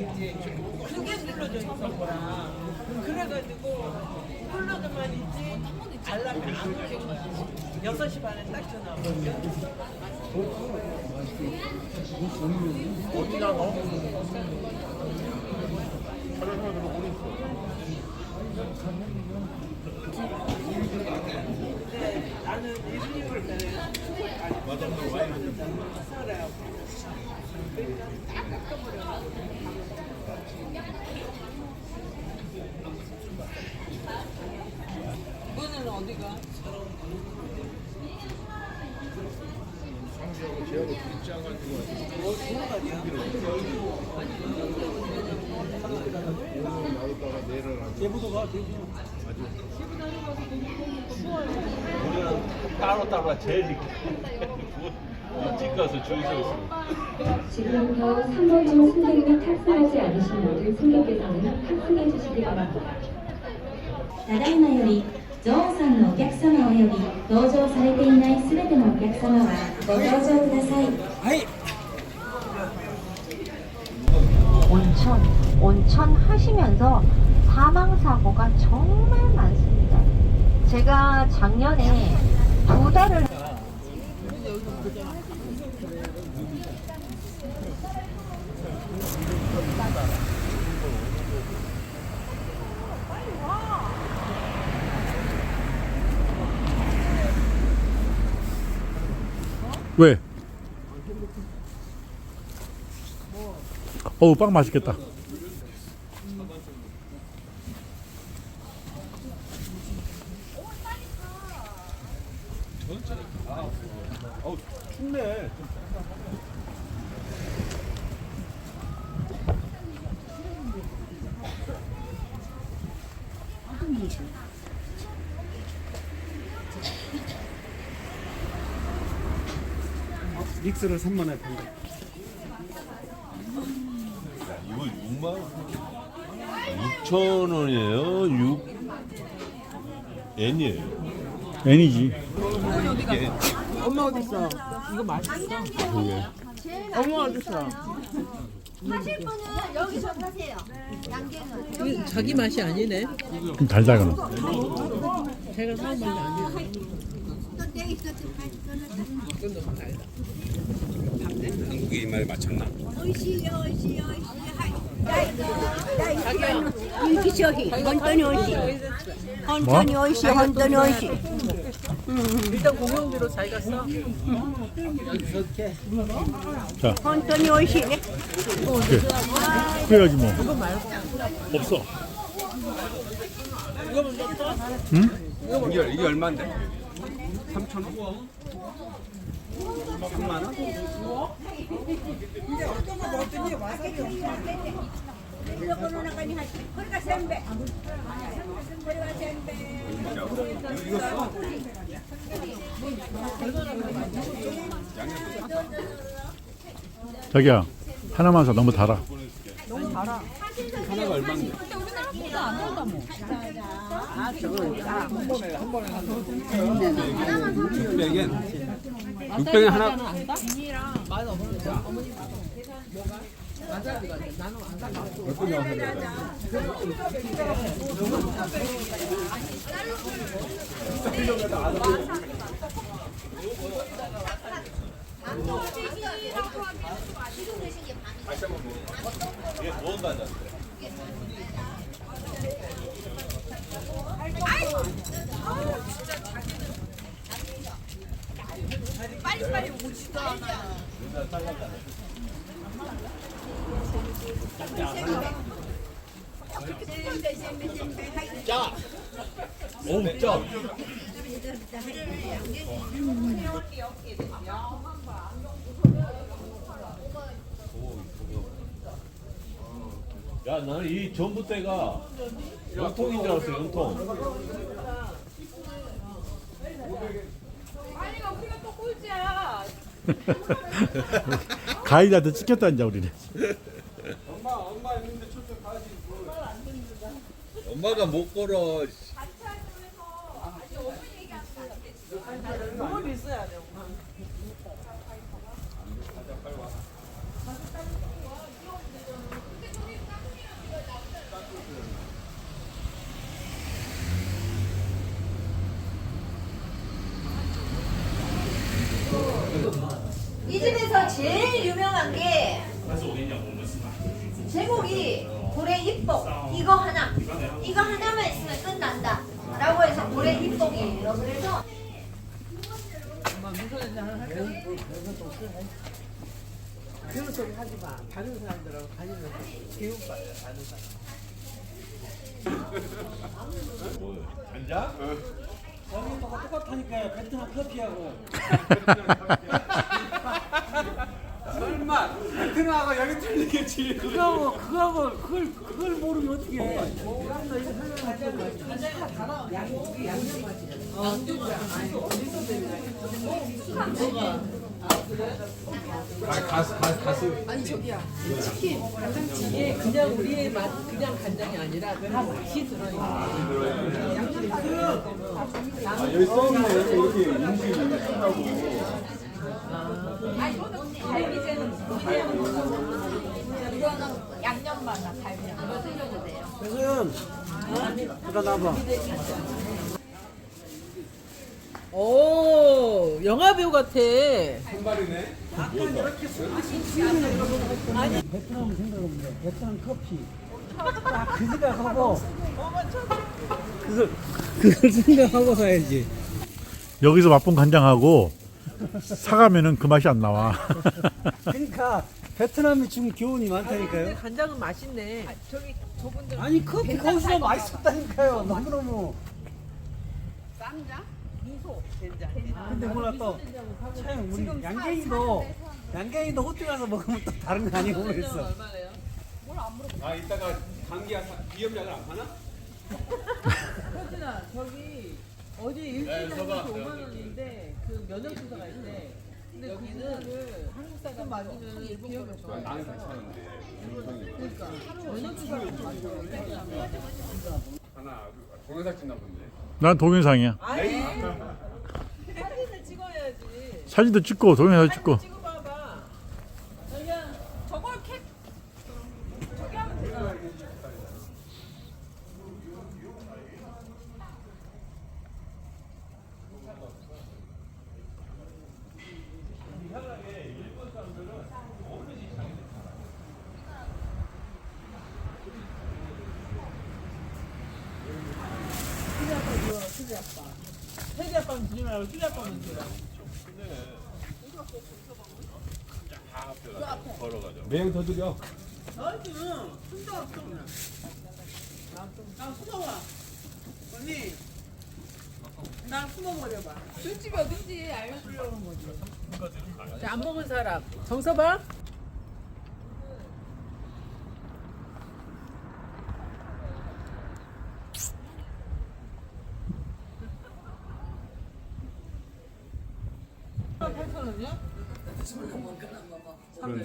있지. 그게 눌러져 있었구나. 그래가지고 눌러져만 있지. 알람이 안 울린 거야. 6시 반에 딱 전화 오고. 어디 나가? 근데 나는 일주일 전에 맞아, 와인. 이거는 어디가? 제부도가 우리는 따로 따로 제일 일찍 가서 줄 서 있어. 지금부터 3번 중 승객이 탑승하지 않으신 모든 승객께서는 탑승해 주시기 바랍니다. ただいまよりゾーンさんのお客様および同乗されていないすべてのお客様はご搭乗ください。 온천, 온천 하시면서 사망 사고가 정말 많습니다. 제가 작년에 두 달을 어우 빵 맛있겠다. 믹스를 3만 원에 판다. 이거 6만 원? 6천 원이에요. 6 N이에요. 애니지. 엄마 어딨어? 이거 맛있어. 엄마 어딨어? 하실 분은 여기서 하세요. 양갱은. 이게 자기 맛이 아니네. 좀 달달거나. 제가 사온 맛이 있어. 한국에 이 말에 맞췄나? 오이시, 오이시, 오이시. 하 이. 일기쇼히. 혼돈이 오이시. 혼돈이 오이시. 혼돈이 오이시. 일단 공용비로 자기가 써. 혼돈이 오이시. 그래. 그래야지 뭐. 없어. 이게, 이게 얼마인데? 3천 원? 3만 원? 자기야 하나만 사 너무 달아. 하나가 얼마인데? 한 번에 600엔 600엔 하나 몇 분이 와서 그 래? 오, 짜. 야, 나는 이 전부 때가 연통인 줄 알았어, 연통. 가 이드한테 찍혔다 이제 우리는. 엄마 엄마 있는데 저쪽 가야지. 엄마가 못 걸어. 너무 비싸야 돼. 엄마. 이 집에서 제일 유명한 게 제목이 고래 입복 이거 하나 이거 하나만 있으면 끝난다 라고 해서 고래 입복이에요 그래서? 그런 소리 하지 마. 다른 사람들하고 다니면서 교육받아 다른 사람. 앉아? 저기가 똑같다니까요. 베트남 커피하고. 설마 베트남하고 여기 틀리겠지. 그거하고 그거하고 그걸 그걸 모르면 어떻게 해? 아 가스 가스 가스. 이게 그냥 우리의 맛 그냥 간장이 아니라 다 맛이 들어있는 아 여기 써있네 이렇게 음식이 하고. 그래서 그거 나봐. 오 영화 배우 같아. 한발이네. 베트남 생각합니다. 베트남 커피. 그 생각하고 그걸 그걸 생각하고 사야지. 여기서 맛본 간장하고 사가면은 그 맛이 안 나와. 그러니까 베트남이 지금 교훈이 많다니까요. 간장은 맛있네. 아니 커피 거기서 맛있었다니까요. 너무 너무. 된장. 근데 몰라 또참 우리 양갱이도 양갱이도 호텔 가서 먹으면 또 다른 거 아니고 그랬어. 얼마래요? 아 이따가 감기 비염약을 안 파나? 현진아 저기 어제 일주일에 한 번씩 5만 원인데 그 면역 주사가 있대. 근데 여기는 한국 사람 맞으면 일본 거 나는 괜찮은데. 그러니까 면역 주사를 맞아요. 하나 동영상 찍나 본데. 난 동영상이야. 아니 사진을 찍어야지. 사진도 찍고 동영상도 찍고. 찍어봐봐. 그냥 저걸 캡 저기 하면 되잖아. 세지 아빠는 주지 말고 수지 아빠는 줘라. 매형 더 드려. 아니, 혼자 없어. 나 숨어봐. 언니, 나 숨어버려봐. 술집이 어딘지 알려주려는 거지. 자, 안 먹은 사람. 정서봐. 팔천 원이야? 그런데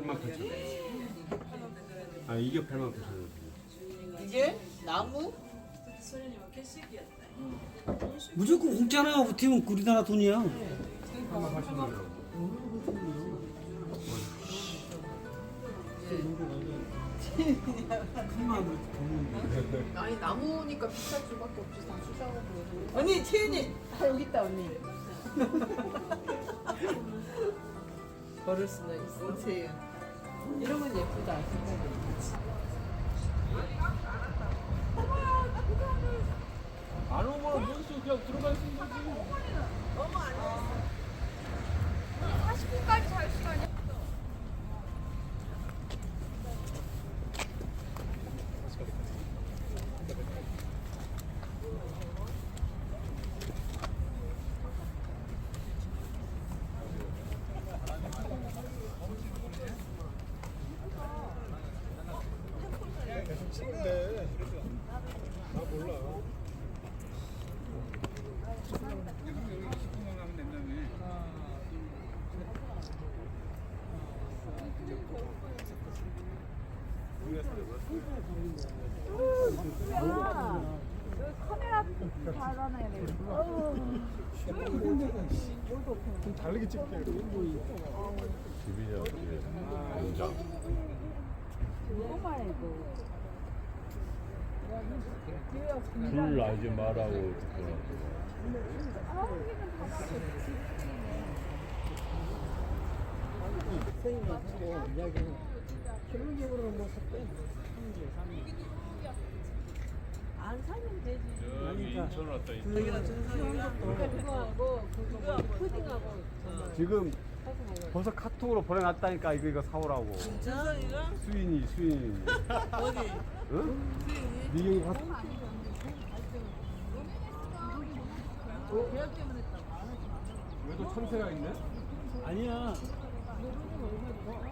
8만 8천 원. 아 이게 8만 8천 원. 이게 나무? 무조건 공짜나 붙으면 우리나라 돈이야. 아니 나무니까 비쌀 수밖에 없지 다 수작업으로 언니 채연이 아 여기 있다 언니 걸을 수는 있어 채연 이런 건 예쁘다. 생각이 다르게 찍게요. 비비냐 불 나지 말라고 선생님, 이야기는 결론적으로 뭐 섞여 는뭐 샀대. 안 사면 되지. 여기 인천 왔다 인천. 증상이가 그거하고 그거하고 푸딩하고 지금 벌써 카톡으로 보내놨다니까 이거 이거 사오라고. 증상이가 수인이 수인이. 어디? 응? 미경이 가. 왜또 천세가 있네? 아니야.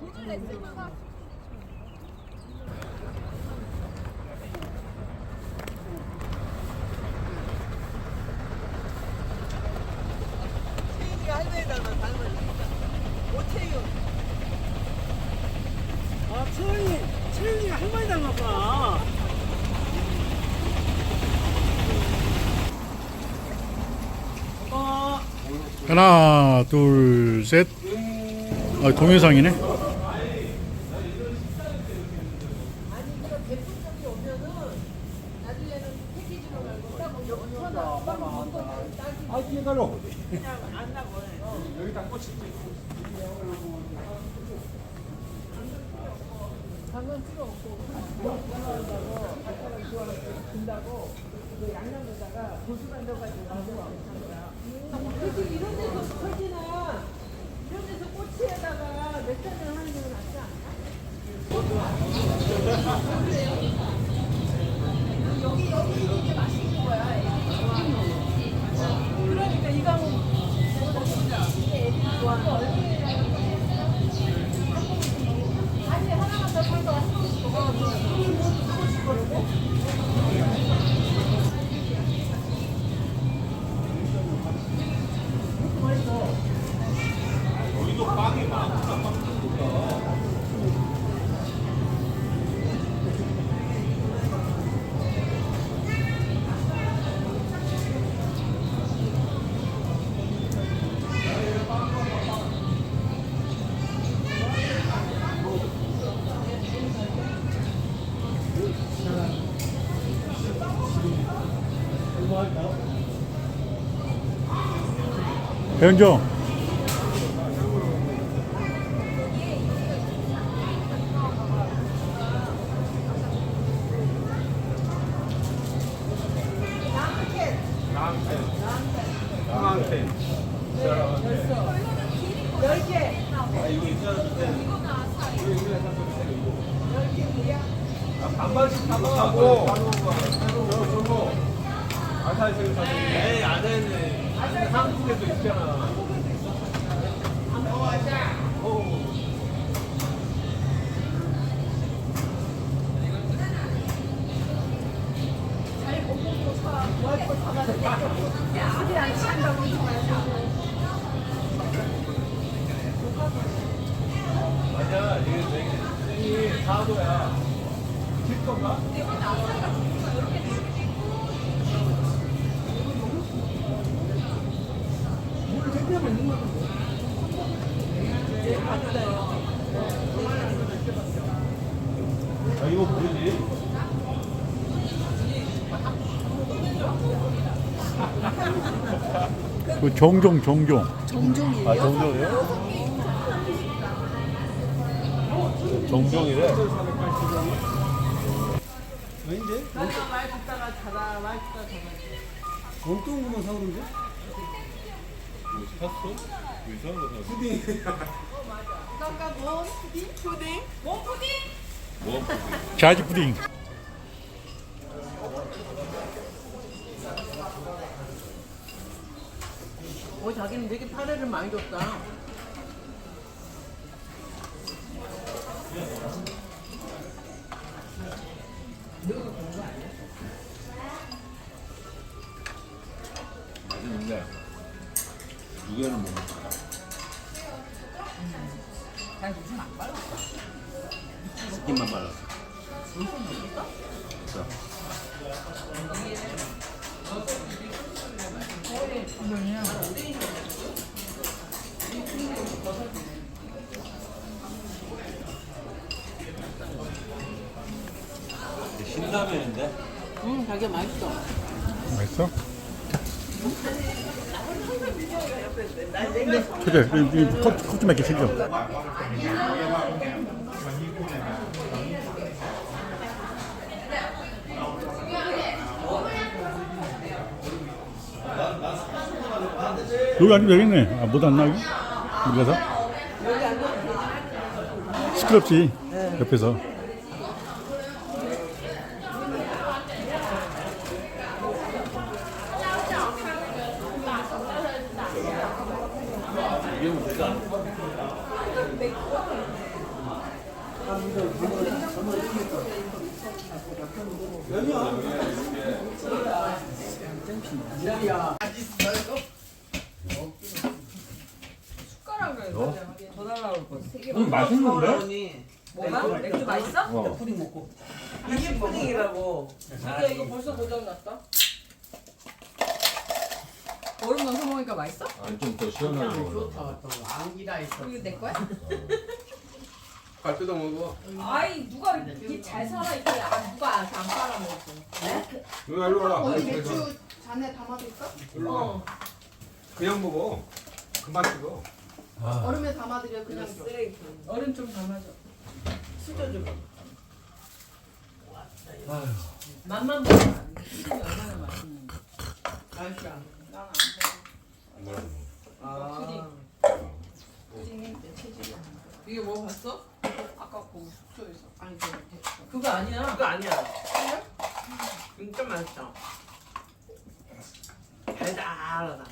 할머니다가 닮은 오태윤. 아, 채영이, 채영이가 하나, 둘, 셋. 아, 동영상이네. 아니 이거 제품점이 오면은 나중에는 패키지로 말고 딱 옆으로 빨리 먼저 따지 아 뒤에 가로. 그냥 안 나고. 여기다 꽂히. 당근 필요 없고 준다고 그 양념에다가 고수만 넣어가지고 괜찮더라. 그치 이런 데서 설지나 이런 데서 꼬치에다가 맥주를 하는 게 낫지 않나? 여기 여기 이게 맛있는 거야. 그러니까 이거 한번 먹어보자. 이게 애들이 좋아 배현정. 상한테. 열 개. 반반씩 하고. 저거 저거. 아사히 저기 에이 안 했네. 한국에도 있잖아. 아니야 이게 내 생이 사도야. 질 건가? 그 종종, 종종. 아 정종이요? 정종이래. 아닌데? 많이 듣다가 자다 많이 듣다가 자다. 엉뚱한 것만 사오는데? 샀어? 이상한 거 샀어. 푸딩. 아까 뭔 푸딩? 푸딩? 뭔 푸딩? 뭐? 자지 푸딩. 어 자기는 되게 파래를 많이 줬다. 그래, 컵, 컵좀 이렇게 챙겨. 여기 앉으면 되겠네. 아, 못 앉나, 여기? 우리 가서? 시끄럽지, 옆에서. 음, 맛있는데? 뭐가? 맥주 맛있어? 어. 푸딩 먹고. 이게 푸딩이라고. 근데 이거 벌써 고장 났다. 얼음 넣어서 먹으니까 맛있어? 아니, 좀 더 시원하게 먹어. 좋다. 또 안기라 있어. 이거 내 거야? 갈 뜯어 먹어. 아이 누가 이렇게 잘 살아 이렇게 아, 누가 안 팔아 먹어? 누나 일로 와라. 언니 맥주 잔에 담아둘까? 일로 와. 그냥 먹어. 금방 식어. 얼음에 담아드려 그냥 줘. 얼음 좀 담아줘. 수저 좀. 맛만 보면 안 돼. 얼마나 맛있는데. 맛있어. 난안 뭐라 먹어. 아. 체질이 돼. 이게 뭐 봤어? 아까 그 숙소에서. 아니 저 그거 아니야. 그거 아니야. 진짜 맛있어. 달달하다.